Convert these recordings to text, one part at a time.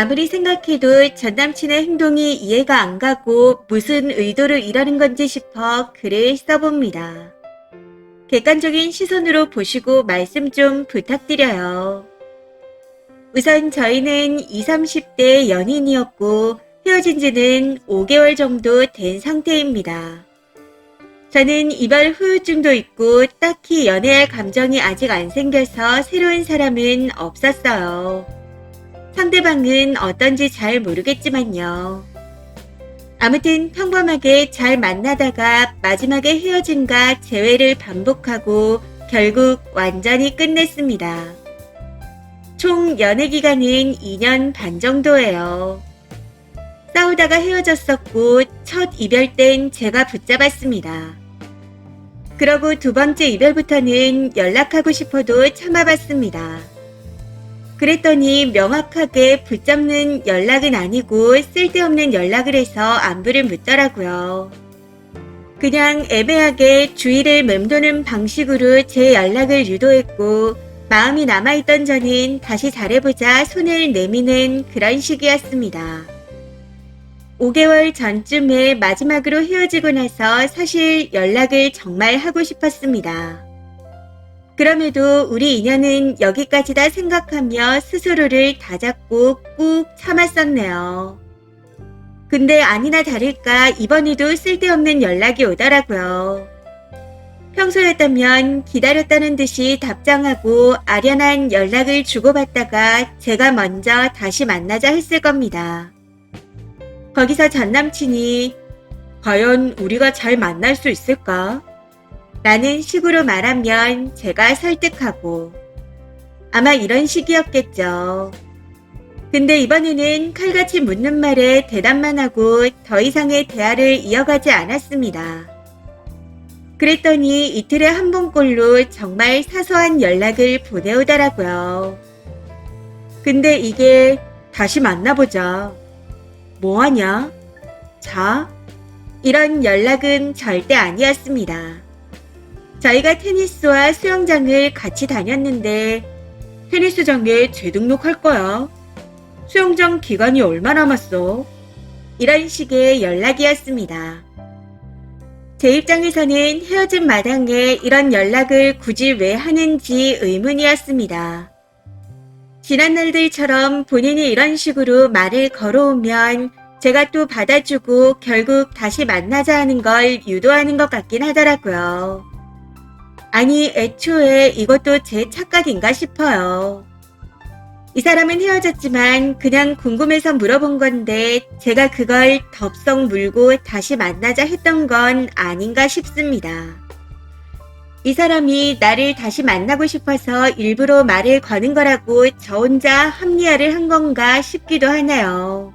아무리 생각해도 전 남친의 행동이 이해가 안 가고 무슨 의도로 이러는 건지 싶어 글을 써봅니다. 객관적인 시선으로 보시고 말씀 좀 부탁드려요. 우선 저희는 20, 30대 연인이었고 헤어진 지는 5개월 정도 된 상태입니다. 저는 이별 후유증도 있고 딱히 연애할 감정이 아직 안 생겨서 새로운 사람은 없었어요. 상대방은 어떤지 잘 모르겠지만요. 아무튼 평범하게 잘 만나다가 마지막에 헤어짐과 재회를 반복하고 결국 완전히 끝냈습니다. 총 연애 기간은 2년 반 정도예요. 싸우다가 헤어졌었고 첫 이별 땐 제가 붙잡았습니다. 그러고 두 번째 이별부터는 연락하고 싶어도 참아봤습니다. 그랬더니 명확하게 붙잡는 연락은 아니고 쓸데없는 연락을 해서 안부를 묻더라고요. 그냥 애매하게 주의를 맴도는 방식으로 제 연락을 유도했고 마음이 남아있던 저는 다시 잘해보자 손을 내미는 그런 식이었습니다. 5개월 전쯤에 마지막으로 헤어지고 나서 사실 연락을 정말 하고 싶었습니다. 그럼에도 우리 인연은 여기까지다 생각하며 스스로를 다잡고 꾹 참았었네요. 근데 아니나 다를까 이번에도 쓸데없는 연락이 오더라고요. 평소였다면 기다렸다는 듯이 답장하고 아련한 연락을 주고받다가 제가 먼저 다시 만나자 했을 겁니다. 거기서 전 남친이 과연 우리가 잘 만날 수 있을까? 라는 식으로 말하면 제가 설득하고 아마 이런 식이었겠죠. 근데 이번에는 칼같이 묻는 말에 대답만 하고 더 이상의 대화를 이어가지 않았습니다. 그랬더니 이틀에 한 번꼴로 정말 사소한 연락을 보내오더라고요. 근데 이게 다시 만나보자. 뭐하냐? 자? 이런 연락은 절대 아니었습니다. 저희가 테니스와 수영장을 같이 다녔는데 테니스장에 재등록할 거야. 수영장 기간이 얼마 남았어? 이런 식의 연락이었습니다. 제 입장에서는 헤어진 마당에 이런 연락을 굳이 왜 하는지 의문이었습니다. 지난 날들처럼 본인이 이런 식으로 말을 걸어오면 제가 또 받아주고 결국 다시 만나자 하는 걸 유도하는 것 같긴 하더라고요. 아니, 애초에 이것도 제 착각인가 싶어요. 이 사람은 헤어졌지만 그냥 궁금해서 물어본 건데 제가 그걸 덥석 물고 다시 만나자 했던 건 아닌가 싶습니다. 이 사람이 나를 다시 만나고 싶어서 일부러 말을 거는 거라고 저 혼자 합리화를 한 건가 싶기도 하네요.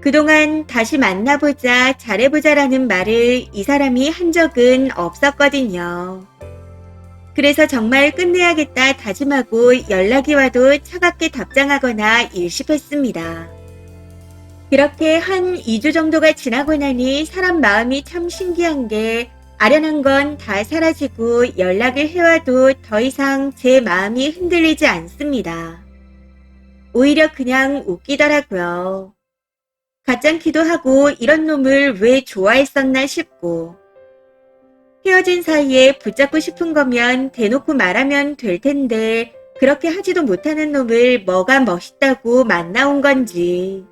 그동안 다시 만나보자, 잘해보자라는 말을 이 사람이 한 적은 없었거든요. 그래서 정말 끝내야겠다 다짐하고 연락이 와도 차갑게 답장하거나 일십했습니다. 그렇게 한 2주 정도가 지나고 나니 사람 마음이 참 신기한 게 아련한 건 다 사라지고 연락을 해와도 더 이상 제 마음이 흔들리지 않습니다. 오히려 그냥 웃기더라고요. 가짱기도 하고 이런 놈을 왜 좋아했었나 싶고 헤어진 사이에 붙잡고 싶은 거면 대놓고 말하면 될 텐데 그렇게 하지도 못하는 놈을 뭐가 멋있다고 만나온 건지.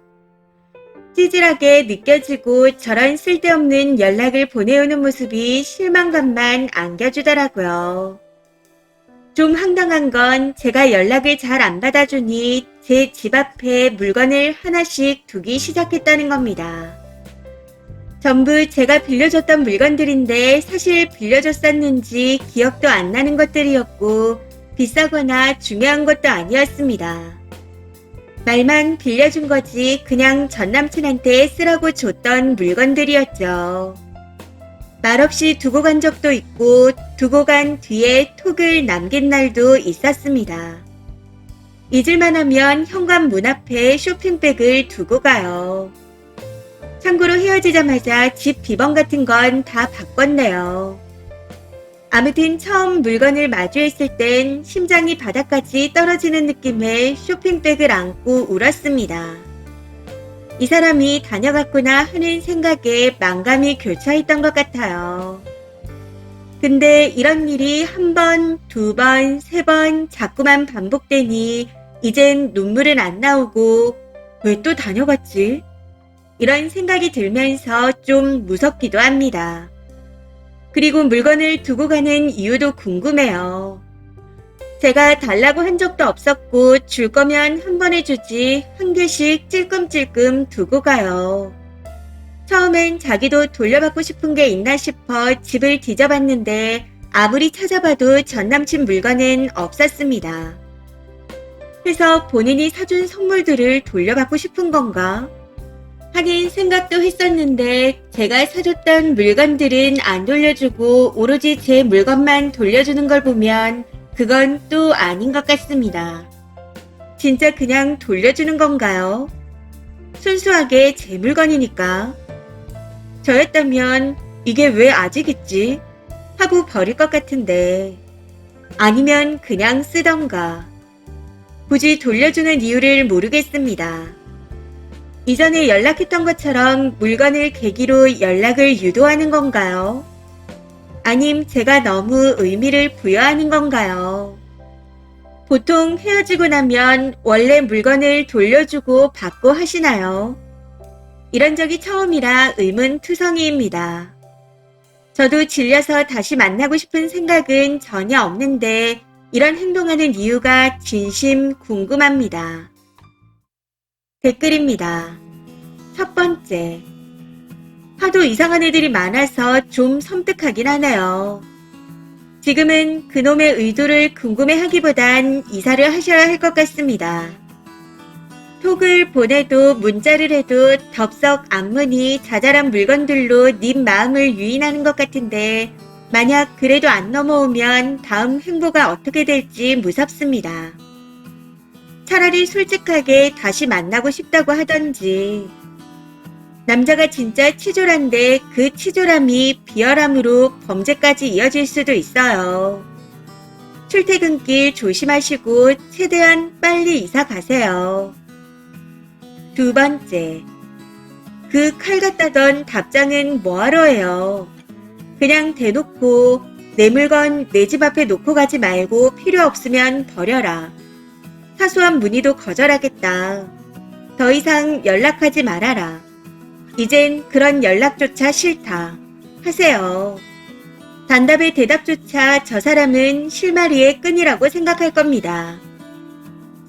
찌질하게 느껴지고 저런 쓸데없는 연락을 보내오는 모습이 실망감만 안겨주더라고요. 좀 황당한 건 제가 연락을 잘 안 받아주니 제 집 앞에 물건을 하나씩 두기 시작했다는 겁니다. 전부 제가 빌려줬던 물건들인데 사실 빌려줬었는지 기억도 안 나는 것들이었고 비싸거나 중요한 것도 아니었습니다. 말만 빌려준 거지 그냥 전 남친한테 쓰라고 줬던 물건들이었죠. 말없이 두고 간 적도 있고 두고 간 뒤에 톡을 남긴 날도 있었습니다. 잊을만 하면 현관 문 앞에 쇼핑백을 두고 가요. 참고로 헤어지자마자 집 비번 같은 건 다 바꿨네요. 아무튼 처음 물건을 마주했을 땐 심장이 바닥까지 떨어지는 느낌의 쇼핑백을 안고 울었습니다. 이 사람이 다녀갔구나 하는 생각에 망감이 교차했던 것 같아요. 근데 이런 일이 한 번, 두 번, 세 번 자꾸만 반복되니 이젠 눈물은 안 나오고 왜 또 다녀갔지? 이런 생각이 들면서 좀 무섭기도 합니다. 그리고 물건을 두고 가는 이유도 궁금해요. 제가 달라고 한 적도 없었고 줄 거면 한 번에 주지 한 개씩 찔끔찔끔 두고 가요. 처음엔 자기도 돌려받고 싶은 게 있나 싶어 집을 뒤져봤는데 아무리 찾아봐도 전 남친 물건은 없었습니다. 그래서 본인이 사준 선물들을 돌려받고 싶은 건가? 하긴 생각도 했었는데 제가 사줬던 물건들은 안 돌려주고 오로지 제 물건만 돌려주는 걸 보면 그건 또 아닌 것 같습니다. 진짜 그냥 돌려주는 건가요? 순수하게 제 물건이니까. 저였다면 이게 왜 아직 있지? 하고 버릴 것 같은데. 아니면 그냥 쓰던가. 굳이 돌려주는 이유를 모르겠습니다. 이전에 연락했던 것처럼 물건을 계기로 연락을 유도하는 건가요? 아님 제가 너무 의미를 부여하는 건가요? 보통 헤어지고 나면 원래 물건을 돌려주고 받고 하시나요? 이런 적이 처음이라 의문투성이입니다. 저도 질려서 다시 만나고 싶은 생각은 전혀 없는데 이런 행동하는 이유가 진심 궁금합니다. 댓글입니다. 첫 번째. 하도 이상한 애들이 많아서 좀 섬뜩하긴 하네요. 지금은 그놈의 의도를 궁금해 하기보단 이사를 하셔야 할 것 같습니다. 톡을 보내도 문자를 해도 덥석 안문이 자잘한 물건들로 님 마음을 유인하는 것 같은데 만약 그래도 안 넘어오면 다음 행보가 어떻게 될지 무섭습니다. 차라리 솔직하게 다시 만나고 싶다고 하던지. 남자가 진짜 치졸한데 그 치졸함이 비열함으로 범죄까지 이어질 수도 있어요. 출퇴근길 조심하시고 최대한 빨리 이사 가세요. 두 번째. 그칼 갖다던 답장은 뭐하러 해요? 그냥 대놓고 내 물건 내 집 앞에 놓고 가지 말고 필요 없으면 버려라. 사소한 문의도 거절하겠다. 더 이상 연락하지 말아라. 이젠 그런 연락조차 싫다. 하세요. 단답의 대답조차 저 사람은 실마리의 끈이라고 생각할 겁니다.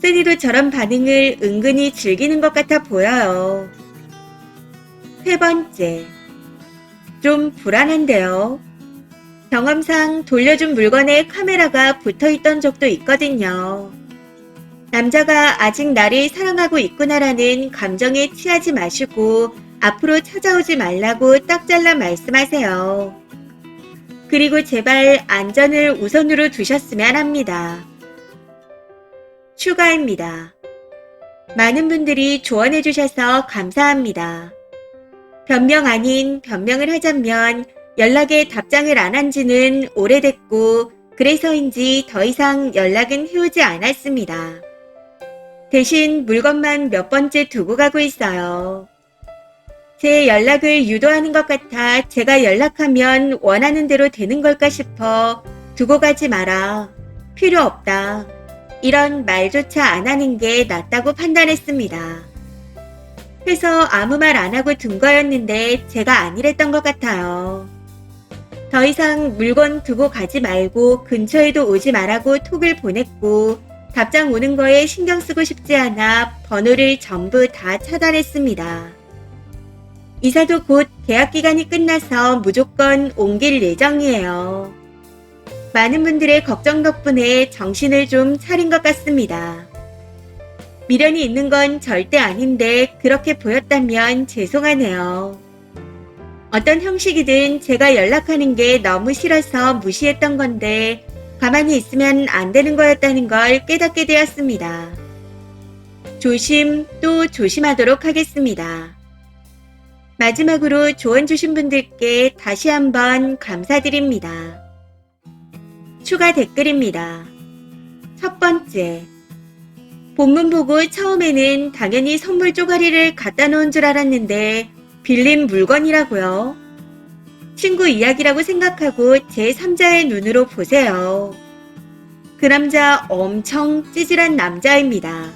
쓰니도 저런 반응을 은근히 즐기는 것 같아 보여요. 세 번째. 좀 불안한데요. 경험상 돌려준 물건에 카메라가 붙어 있던 적도 있거든요. 남자가 아직 나를 사랑하고 있구나라는 감정에 취하지 마시고 앞으로 찾아오지 말라고 딱 잘라 말씀하세요. 그리고 제발 안전을 우선으로 두셨으면 합니다. 추가입니다. 많은 분들이 조언해 주셔서 감사합니다. 변명 아닌 변명을 하자면 연락에 답장을 안 한 지는 오래됐고 그래서인지 더 이상 연락은 해오지 않았습니다. 대신 물건만 몇 번째 두고 가고 있어요. 제 연락을 유도하는 것 같아 제가 연락하면 원하는 대로 되는 걸까 싶어 두고 가지 마라. 필요 없다. 이런 말조차 안 하는 게 낫다고 판단했습니다. 해서 아무 말 안 하고 둔 거였는데 제가 아니랬던 것 같아요. 더 이상 물건 두고 가지 말고 근처에도 오지 말라고 톡을 보냈고 답장 오는 거에 신경 쓰고 싶지 않아 번호를 전부 다 차단했습니다. 이사도 곧 계약 기간이 끝나서 무조건 옮길 예정이에요. 많은 분들의 걱정 덕분에 정신을 좀 차린 것 같습니다. 미련이 있는 건 절대 아닌데 그렇게 보였다면 죄송하네요. 어떤 형식이든 제가 연락하는 게 너무 싫어서 무시했던 건데 가만히 있으면 안 되는 거였다는 걸 깨닫게 되었습니다. 조심 또 조심하도록 하겠습니다. 마지막으로 조언 주신 분들께 다시 한번 감사드립니다. 추가 댓글입니다. 첫 번째. 본문 보고 처음에는 당연히 선물 쪼가리를 갖다 놓은 줄 알았는데 빌린 물건이라고요. 친구 이야기라고 생각하고 제3자의 눈으로 보세요. 그 남자 엄청 찌질한 남자입니다.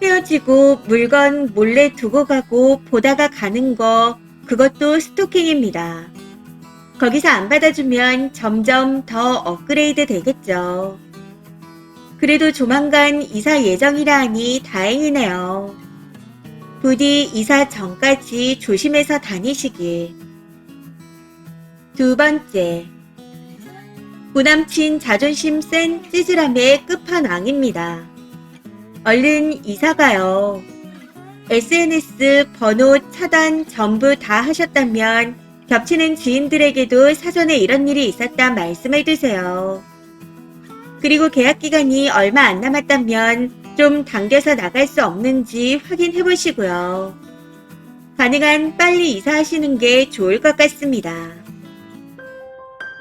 헤어지고 물건 몰래 두고 가고 보다가 가는 거 그것도 스토킹입니다. 거기서 안 받아주면 점점 더 업그레이드 되겠죠. 그래도 조만간 이사 예정이라 하니 다행이네요. 부디 이사 전까지 조심해서 다니시길. 두 번째. 구남친 자존심 센 찌질함의 끝판왕입니다. 얼른 이사가요. SNS 번호 차단 전부 다 하셨다면 겹치는 지인들에게도 사전에 이런 일이 있었다 말씀해 두세요. 그리고 계약 기간이 얼마 안 남았다면 좀 당겨서 나갈 수 없는지 확인해 보시고요. 가능한 빨리 이사하시는 게 좋을 것 같습니다.